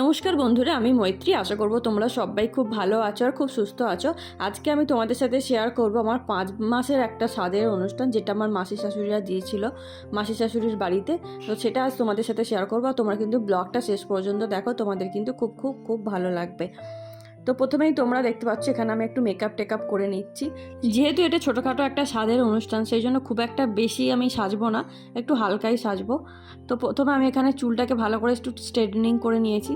নমস্কার বন্ধুরা, আমি মৈত্রী। আশা করব তোমরা সবাই খুব ভালো আছো আর খুব সুস্থ আছো। আজকে আমি তোমাদের সাথে শেয়ার করব আমার পাঁচ মাসের একটা স্বাদের অনুষ্ঠান, যেটা আমার মাসি শাশুড়িরা দিয়েছিল মাসি শাশুড়ির বাড়িতে। তো সেটা আজ তোমাদের সাথে শেয়ার করব। তোমরা কিন্তু ব্লগটা শেষ পর্যন্ত দেখো, তোমাদের কিন্তু খুব খুব খুব ভালো লাগবে। তো প্রথমেই তোমরা দেখতে পাচ্ছ, এখানে আমি একটু মেকআপ টেকআপ করে নিচ্ছি। যেহেতু এটা ছোটোখাটো একটা স্বাদের অনুষ্ঠান, সেই জন্য খুব একটা বেশি আমি সাজবো না, একটু হালকাই সাজবো। তো প্রথমে আমি এখানে চুলটাকে ভালো করে একটু স্ট্রেটনিং করে নিয়েছি।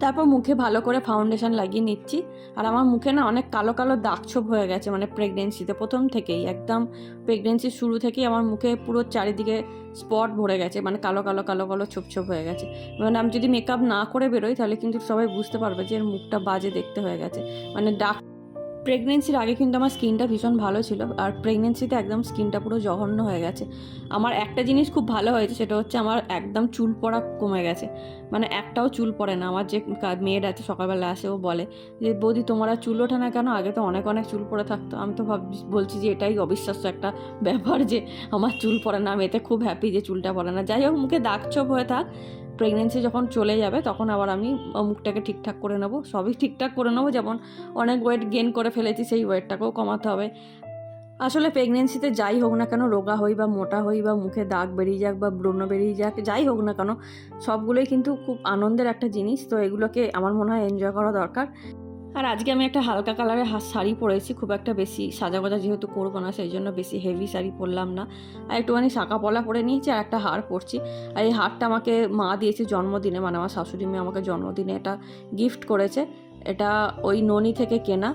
তারপর মুখে ভালো করে ফাউন্ডেশন লাগিয়ে নিচ্ছি। আর আমার মুখে না অনেক কালো কালো দাগ ছোপ হয়ে গেছে মানে প্রেগনেন্সিতে প্রথম থেকেই। একদম প্রেগনেন্সির শুরু থেকেই আমার মুখে পুরো চারিদিকে স্পট ভরে গেছে মানে কালো কালো কালো কালো ছোপ ছোপ হয়ে গেছে। মানে আমি যদি মেকআপ না করে বেরোই, তাহলে কিন্তু সবাই বুঝতে পারবে যে এর মুখটা বাজে দেখতে হয়ে গেছে। মানে ডাক প্রেগনেন্সির আগে কিন্তু আমার স্কিনটা ভীষণ ভালো ছিল আর প্রেগনেন্সিতে একদম স্কিনটা পুরো জঘন্য হয়ে গেছে। আমার একটা জিনিস খুব ভালো হয়েছে, সেটা হচ্ছে আমার একদম চুল পড়া কমে গেছে। মানে একটাও চুল পড়ে না। আমার যে মেয়ের আছে, সকালবেলা আসে, ও বলে যে, বৌদি, তোমার আর চুল ওঠে না কেন? আগে তো অনেক অনেক চুল পড়ে থাকতো। আমি তো ভাব, বলছি যে, এটাই অবিশ্বাস্য একটা ব্যাপার যে, আমার চুল পড়ে না। আমি এতে খুব হ্যাপি যে, চুলটা পড়ে না। যাই হোক, মুখে দাগ ছোপ হয়ে থাক। প্রেগনেন্সি যখন চলে যাবে, তখন আবার আমি মুখটাকে ঠিকঠাক করে নেব। সবই ঠিকঠাক করে নেব, যেমন অনেক ওয়েট গেন করে ফেলেছি, সেই ওয়েটটাকেও কমাতে হবে। আসলে প্রেগনেন্সিতে যাই হোক না কেন, রোগা হই বা মোটা হই বা মুখে দাগ বেরিয়ে যাক বা ব্রণ বেরিয়ে যাক, যাই হোক না কেন, সবগুলোই কিন্তু খুব আনন্দের একটা জিনিস। তো এগুলোকে আমার মনে হয় এনজয় করা দরকার। আর আজকে আমি একটা হালকা কালারের শাড়ি পরেছি, খুব একটা বেশি সাজা সাজাগোজা যেহেতু করব না, সেই জন্য বেশি হেভি শাড়ি পরলাম না। আর একটুখানি শাঁকা পলা পরে নিয়েছি আর একটা হার পরছি। আর এই হারটা আমাকে মা দিয়েছে জন্মদিনে মানে আমার শাশুড়ি মেয়ে আমাকে জন্মদিনে এটা গিফট করেছে। এটা ওই ননি থেকে কেনা।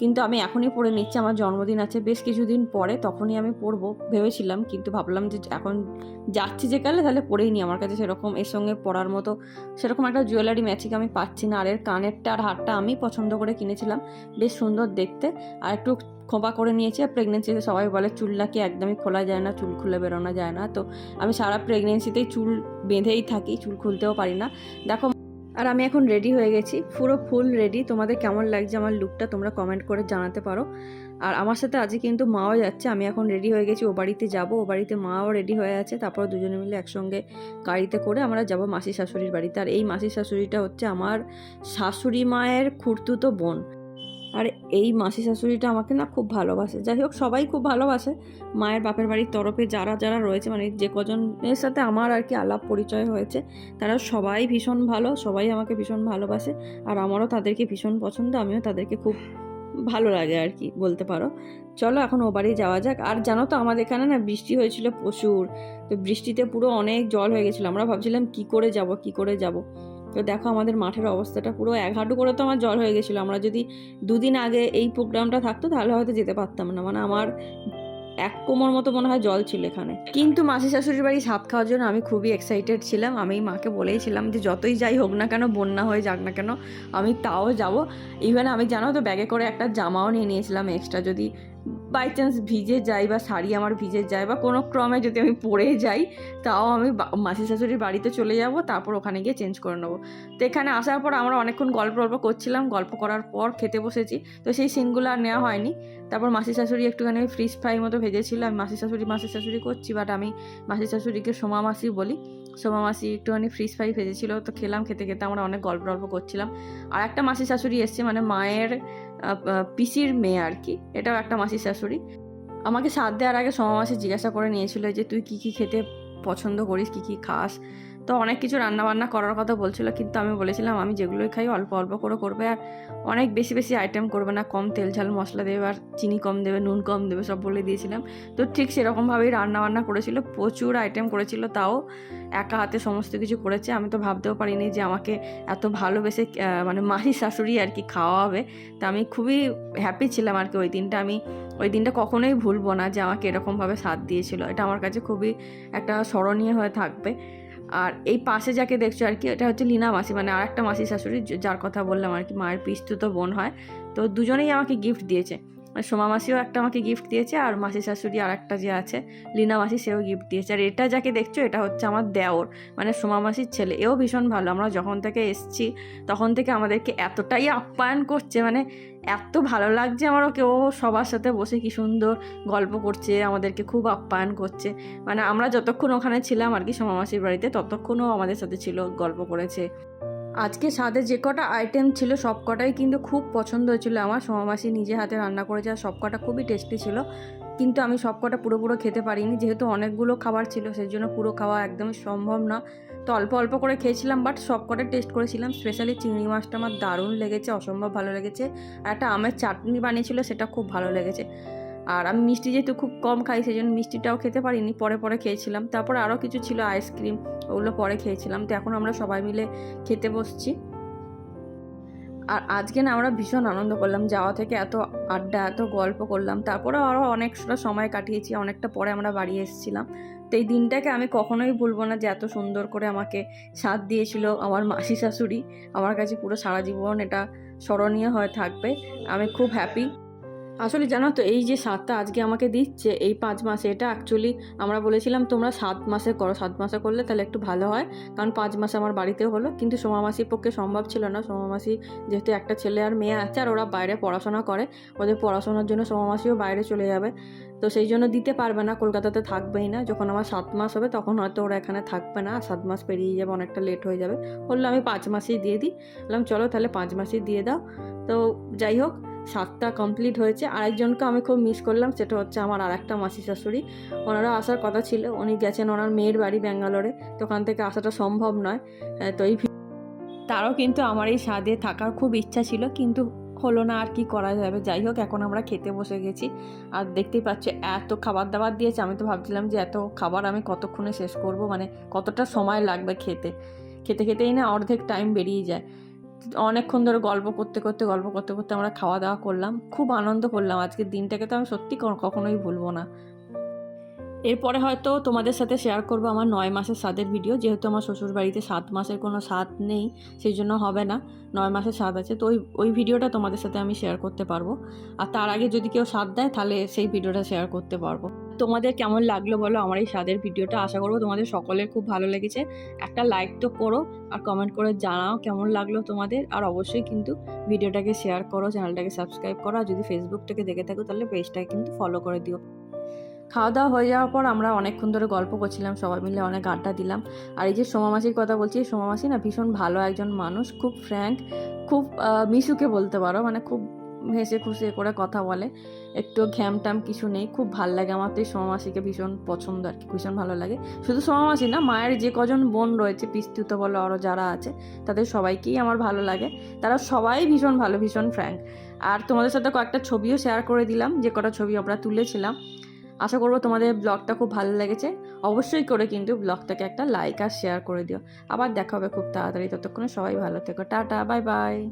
কিন্তু আমি এখনই পরে নিচ্ছি, আমার জন্মদিন আছে, বেশ কিছুদিন পরে তখনই আমি পরবো ভেবেছিলাম, কিন্তু ভাবলাম যে এখন যাচ্ছি যে কালে তাহলে পরেই নি আমার কাছে সেরকম এর সঙ্গে পরার মতো সেরকম একটা জুয়েলারি ম্যাচিং আমি পাচ্ছি না, আর এর কানেরটা আর হারটা আমি পছন্দ করে কিনেছিলাম, বেশ সুন্দর দেখতে, আর একটু খোঁপা করে নিয়েছি, আর প্রেগনেন্সিতে সবাই বলে চুল নাকি একদমই খোলা যায় না, চুল খুলে বেরোনো যায় না, তো আমি সারা প্রেগনেন্সিতেই চুল বেঁধেই থাকি, চুল খুলতেও পারি না। দেখো আর আমি এখন রেডি হয়ে গেছি। পুরো ফুল রেডি তোমাদের কেমন লাগছে আমার লুকটা তোমরা কমেন্ট করে জানাতে পারো। আর আমার সাথে আজকে কিন্তু মাও যাচ্ছে। আমি এখন রেডি হয়ে গেছি। ও বাড়িতে যাব। ও বাড়িতে মাও রেডি হয়ে আছে। তারপর দুজনে মিলে একসঙ্গে গাড়িতে করে আমরা যাব মাসি শাশুড়ির বাড়িতে। আর এই মাসির শাশুড়িটা হচ্ছে আমার শাশুড়ি মায়ের খুঁড়তুতো বোন। আর এই মাসি শাশুড়িটা আমাকে না খুব ভালোবাসে। যাই হোক, সবাই খুব ভালোবাসে। মায়ের বাপের বাড়ির তরফে যারা যারা রয়েছে মানে যে কজনের সাথে আমার আর কি আলাপ পরিচয় হয়েছে, তারা সবাই ভীষণ ভালো, সবাই আমাকে ভীষণ ভালোবাসে। আর আমারও তাদেরকে ভীষণ পছন্দ, আমিও তাদেরকে খুব ভালো লাগে আর কি, বলতে পারো। চলো এখন ও বাড়ি যাওয়া যাক। আর জানো তো, আমাদের এখানে না বৃষ্টি হয়েছিল প্রচুর। তো বৃষ্টিতে পুরো অনেক জল হয়ে গেছিল। আমরা ভাবছিলাম কি করে যাব, কি করে যাব? তো দেখো আমাদের মাঠের অবস্থাটা পুরো এক হাঁটু করে তো আমার জল হয়ে গেছিল। আমরা যদি দুদিন আগে এই প্রোগ্রামটা থাকতো, তাহলে হয়তো যেতে পারতাম না। মানে আমার এক কোমর মতো মনে হয় জল ছিল এখানে। কিন্তু মাসি শাশুড়ির বাড়ি সাত খাওয়ার জন্য আমি খুবই এক্সাইটেড ছিলাম। আমি মাকে বলেইছিলাম যে, যতই যাই হোক না কেন, বন্যা হয়ে যাক না কেন, আমি তাও যাব। ইভেন আমি জানো তো, ব্যাগে করে একটা জামাও নিয়ে নিয়েছিলাম এক্সট্রা যদি বাই চান্স ভিজে যাই বা শাড়ি আমার ভিজে যায় বা কোনো ক্রমে যদি আমি পরে যাই, তাও আমি মাসি শাশুড়ির বাড়িতে চলে যাব, তারপর ওখানে গিয়ে চেঞ্জ করে নেব। তো এখানে আসার পর আমরা অনেকক্ষণ গল্প গল্প করছিলাম, গল্প করার পর খেতে বসেছি। তো সেই সিনগুলো আর নেওয়া হয়নি। তারপর মাসি শাশুড়ি একটুখানি ফ্রিজ ফ্রাই মতো ভেজেছিল, আমি মাসি শাশুড়ি মাসি শাশুড়ি করছি বাট আমি মাসি শাশুড়িকে সোমা মাসি বলি। সোমা মাসি একটুখানি ফ্রিজ ফ্রাই ভেজেছিল, তো খেলাম খেতে খেতে আমরা অনেক গল্প গল্প করছিলাম। আর একটা মাসি শাশুড়ি এসছে মানে মায়ের পিসির মেয়ে আর কি, এটাও একটা মাসি শাশুড়ি। আমাকে সাত দেওয়ার আগে সোমা মাসি জিজ্ঞাসা করে নিয়েছিল যে, তুই কী কী খেতে পছন্দ করিস, কী কী খাস? তো অনেক কিছু রান্নাবান্না করার কথা বলছিল, কিন্তু আমি বলেছিলাম, আমি যেগুলোই খাই অল্প অল্প করে করবে আর অনেক বেশি বেশি আইটেম করবে না, কম তেল ঝাল মশলা দেবে আর চিনি কম দেবে, নুন কম দেবে, সব বলে দিয়েছিলাম। তো ঠিক সেরকমভাবেই রান্নাবান্না করেছিল, প্রচুর আইটেম করেছিল, তাও একা হাতে সমস্ত কিছু করেছে। আমি তো ভাবতেও পারিনি যে আমাকে এত ভালোবেসে মানে মাসির শাশুড়ি আর কি খাওয়াবে। তা আমি খুবই হ্যাপি ছিলাম আর কি ওই দিনটা। আমি ওই দিনটা কখনোই ভুলবো না যে আমাকে এরকমভাবে সাথ দিয়েছিল। এটা আমার কাছে খুবই একটা স্মরণীয় হয়ে থাকবে। আর এই পাশে যাকে দেখছ আর কি, এটা হচ্ছে লীনা মাসি মানে আর একটা মাসি শাশুড়ি যার কথা বললাম আর কি, মায়ের পিস্তুত বোন হয়। তো দুজনেই আমাকে গিফট দিয়েছে। সোমা মাসিও একটা আমাকে গিফট দিয়েছে আর মাসি শাশুড়ি আর একটা যে আছে, লীনা মাসি সেও গিফট দিয়েছে। আর এটা যাকে দেখছ, এটা হচ্ছে আমার দেওর মানে সোমা মাসির ছেলে। এও ভীষণ ভালো। আমরা যখন থেকে এসছি, তখন থেকে আমাদেরকে এতটাই আপ্যায়ন করছে মানে এত ভালো লাগছে আমার ওকে। ও সবার সাথে বসে কি সুন্দর গল্প করছে, আমাদেরকে খুব আপ্যায়ন করছে। মানে আমরা যতক্ষণ ওখানে ছিলাম আর কি, সোমা মাসির বাড়িতে, ততক্ষণও আমাদের সাথে ছিল, গল্প করেছে। আজকে স্বাদে যে কটা আইটেম ছিল সব কটাই কিন্তু খুব পছন্দ হয়েছিল আমার। সোমামাসি নিজে হাতে রান্না করেছে আর সব কটা খুবই টেস্টি ছিল। কিন্তু আমি সব কটা পুরো পুরো খেতে পারিনি, যেহেতু অনেকগুলো খাবার ছিল সেই জন্য পুরো খাওয়া একদমই সম্ভব না। তো অল্প অল্প করে খেয়েছিলাম বাট সব কটা টেস্ট করেছিলাম। স্পেশালি চিংড়ি মাছটা আমার দারুণ লেগেছে, অসম্ভব ভালো লেগেছে। একটা আমের চাটনি বানিয়েছিল, সেটা খুব ভালো লেগেছে। আর আমি মিষ্টি যেহেতু খুব কম খাই সেই জন্য মিষ্টিটাও খেতে পারিনি। পরে পরে খেয়েছিলাম। তারপর আরও কিছু ছিল, আইসক্রিম, ওগুলো পরে খেয়েছিলাম। তো এখন আমরা সবাই মিলে খেতে বসছি। আর আজকে না আমরা ভীষণ আনন্দ করলাম, যাওয়া থেকে এত আড্ডা, এত গল্প করলাম। তারপরে আরও অনেকটা সময় কাটিয়েছি, অনেকটা পরে আমরা বাড়ি এসেছিলাম। তো এই দিনটাকে আমি কখনোই ভুলবো না যে এত সুন্দর করে আমাকে সাথ দিয়েছিল আমার মাসি শাশুড়ি। আমার কাছে পুরো সারা জীবন এটা স্মরণীয় হয়ে থাকবে। আমি খুব হ্যাপি আসলে জানো তো, এই যে সাতটা আজকে আমাকে দিচ্ছে, এই পাঁচ মাসে, এটা অ্যাকচুয়ালি আমরা বলেছিলাম তোমরা সাত মাসে করো, সাত মাসে করলে তাহলে একটু ভালো হয়, কারণ পাঁচ মাসে আমার বাড়িতেও হলো, কিন্তু সোমা মাসির পক্ষে সম্ভব ছিল না, সোমা মাসি যেহেতু একটা ছেলে আর মেয়ে আছে, আর ওরা বাইরে পড়াশোনা করে, ওদের পড়াশোনার জন্য সোমা মাসিও বাইরে চলে যাবে, তো সেই জন্য দিতে পারবে না, কলকাতাতে থাকবেই না, যখন আমার সাত মাস হবে তখন হয়তো ওরা এখানে থাকবে না সাত মাস পেরিয়ে যাবে, অনেকটা লেট হয়ে যাবে, বলল আমি পাঁচ মাসেই দিয়ে দিই, বললাম চলো তাহলে পাঁচ মাসেই দিয়ে দাও, তো যাই হোক সাতটা কমপ্লিট হয়েছে। আরেকজনকে আমি খুব মিস করলাম, সেটা হচ্ছে আমার আর একটা মাসি শাশুড়ি। ওনারা আসার কথা ছিল। উনি গেছেন ওনার মেয়ের বাড়ি ব্যাঙ্গালোরে। তো ওখান থেকে আসাটা সম্ভব নয়। তো এই তারও কিন্তু আমার এই স্বাদে থাকার খুব ইচ্ছা ছিল, কিন্তু হলো না আর কি করা যাবে। যাই হোক, এখন আমরা খেতে বসে গেছি। আর দেখতেই পাচ্ছ, এত খাবার দাবার দিয়েছে। আমি তো ভাবছিলাম যে এত খাবার আমি কতক্ষণে শেষ করব? মানে কতটা সময় লাগবে খেতে? খেতে, খেতেই না অর্ধেক টাইম বেরিয়ে যায়। অনেকক্ষণ ধরে গল্প করতে করতে, গল্প করতে করতে আমরা খাওয়া দাওয়া করলাম। খুব আনন্দ করলাম। আজকের দিনটাকে তো আমি সত্যি কখনোই ভুলবো না। এরপরে হয়তো তোমাদের সাথে শেয়ার করব আমার নয় মাসের স্বাদের ভিডিও যেহেতু আমার শ্বশুর বাড়িতে সাত মাসের কোনো স্বাদ নেই সেই জন্য হবে না। নয় মাসের স্বাদ আছে। তো ওই ওই ভিডিওটা তোমাদের সাথে আমি শেয়ার করতে পারব। আর তার আগে যদি কেউ স্বাদ দেয়, তাহলে সেই ভিডিওটা শেয়ার করতে পারব। তোমাদের কেমন লাগল বলো আমার এই স্বাদের ভিডিওটা? আশা করব তোমাদের সকলের খুব ভালো লেগেছে। একটা লাইক তো করো আর কমেন্ট করে জানাও কেমন লাগল তোমাদের। আর অবশ্যই কিন্তু ভিডিওটাকে শেয়ার করো চ্যানেলটাকে সাবস্ক্রাইব করো। আর যদি ফেসবুক থেকে দেখে থাকো তাহলে পেজটাকে কিন্তু ফলো করে দিও। খাওয়া দাওয়া হয়ে যাওয়ার পর আমরা অনেকক্ষণ ধরে গল্প করছিলাম, সবাই মিলে অনেক আড্ডা দিলাম। আর এই যে সোমা মাসির কথা বলছি সোমা মাসি না ভীষণ ভালো একজন মানুষ, খুব ফ্র্যাঙ্ক খুব মিশুকে বলতে পারো মানে খুব হেসে খুশি করে কথা বলে। একটু ঘ্যাম ট্যাম কিছু নেই। খুব ভালো লাগে আমার তো এই সোমা মাসিকে ভীষণ পছন্দ আর কি, ভীষণ ভালো লাগে। শুধু সোমা মাসি না, মায়ের যে কজন বোন রয়েছে পিস্তুত বলো আরও যারা আছে, তাদের সবাইকেই আমার ভালো লাগে। তারা সবাই ভীষণ ভালো, ভীষণ ফ্র্যাঙ্ক আর তোমাদের সাথে কয়েকটা ছবিও শেয়ার করে দিলাম, যে কটা ছবি আমরা তুলেছিলাম। আশা করব তোমাদের ব্লগটা খুব ভালো লেগেছে। অবশ্যই করে কিন্তু ব্লগটাকে একটা লাইক আর শেয়ার করে দিও। আবার দেখা হবে খুব তাড়াতাড়ি। ততক্ষণে সবাই ভালো থেকো। Tata bye bye